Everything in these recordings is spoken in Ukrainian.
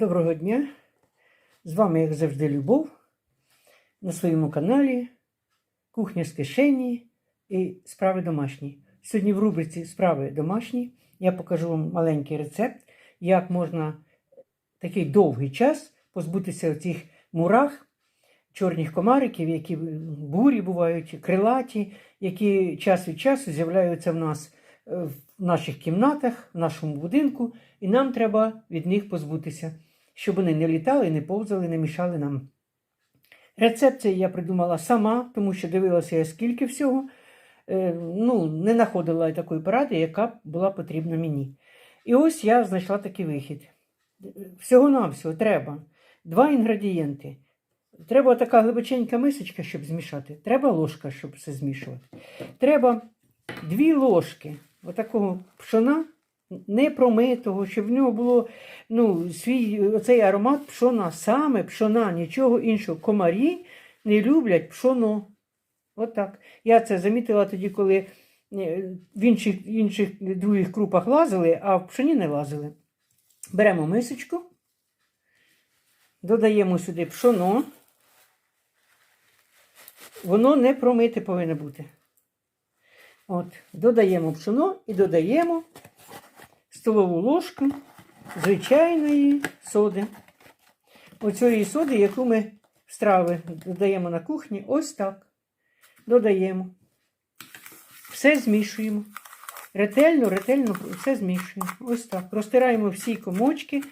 Доброго дня! З вами, як завжди, Любов на своєму каналі Кухня з кишені і справи домашні. Сьогодні в рубриці Справи домашні я покажу вам маленький рецепт, як можна такий довгий час позбутися цих мурах, чорних комариків, які бурі бувають, крилаті, які час від часу з'являються в нас е, в наших кімнатах, в нашому будинку, і нам треба від них позбутися, щоб вони не літали, не повзали, не мішали нам. Рецепт цей я придумала сама, тому що дивилася я скільки всього. Е, ну, не знаходила такої поради, яка була потрібна мені. І ось я знайшла такий вихід. Всього-навсього треба два інгредієнти. Треба така глибоченька мисочка, щоб змішати. Треба ложка, щоб все змішувати. Треба дві ложки отакого пшона, не промитого, щоб в нього було ну, свій оцей аромат пшона, саме пшона, нічого іншого. Комарі не люблять пшоно. Отак. Я це замітила тоді, коли е, в інших, інших других крупах лазили, а в пшоні не лазили. Беремо мисочку, додаємо сюди пшоно. Воно не промите повинно бути. От, Додаємо пшоно і додаємо столову ложку звичайної соди. Оцієї соди, яку ми в страви додаємо на кухні, ось так. Додаємо. Все змішуємо. Ретельно, ретельно все змішуємо. Ось так. Розтираємо всі комочки.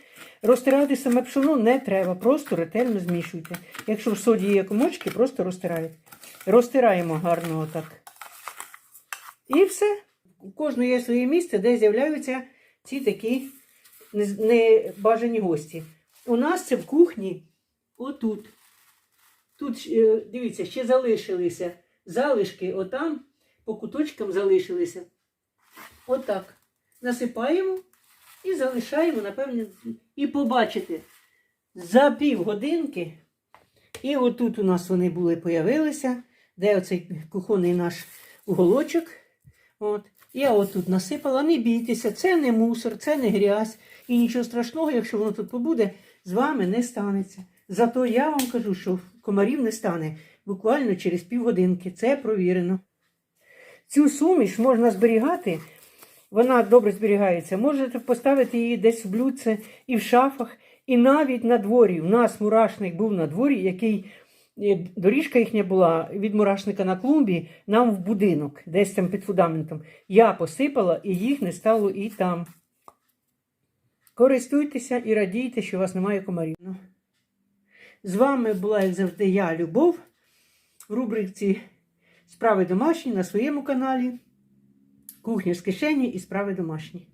Розтирати саме пшоно не треба, просто ретельно змішуйте. Якщо в соді є комочки, просто розтираєте. Розтираємо гарно отак. І все. У кожного є своє місце, де з'являються ці такі небажані гості. У нас це в кухні отут. Тут, е, дивіться, ще залишилися залишки, отам по куточкам залишилися. Отак. Насипаємо і залишаємо, напевне, і побачите, за півгодинки, і отут у нас вони були, появилися, де оцей кухонний наш уголочок. От. Я отут насипала, не бійтеся, це не мусор, це не грязь. І нічого страшного, якщо воно тут побуде, з вами не станеться. Зато я вам кажу, що комарів не стане буквально через півгодинки. Це провірено. Цю суміш можна зберігати, вона добре зберігається. Можете поставити її десь в блюдце і в шафах, і навіть на дворі. У нас мурашник був на дворі, який доріжка їхня була від мурашника на клумбі, нам в будинок, десь там під фундаментом. Я посипала і їх не стало і там. Користуйтеся і радійте, що у вас немає комарів. З вами була, як завжди, я, Любов, в рубриці Справи домашні на своєму каналі. Кухня з кишені і справи домашні.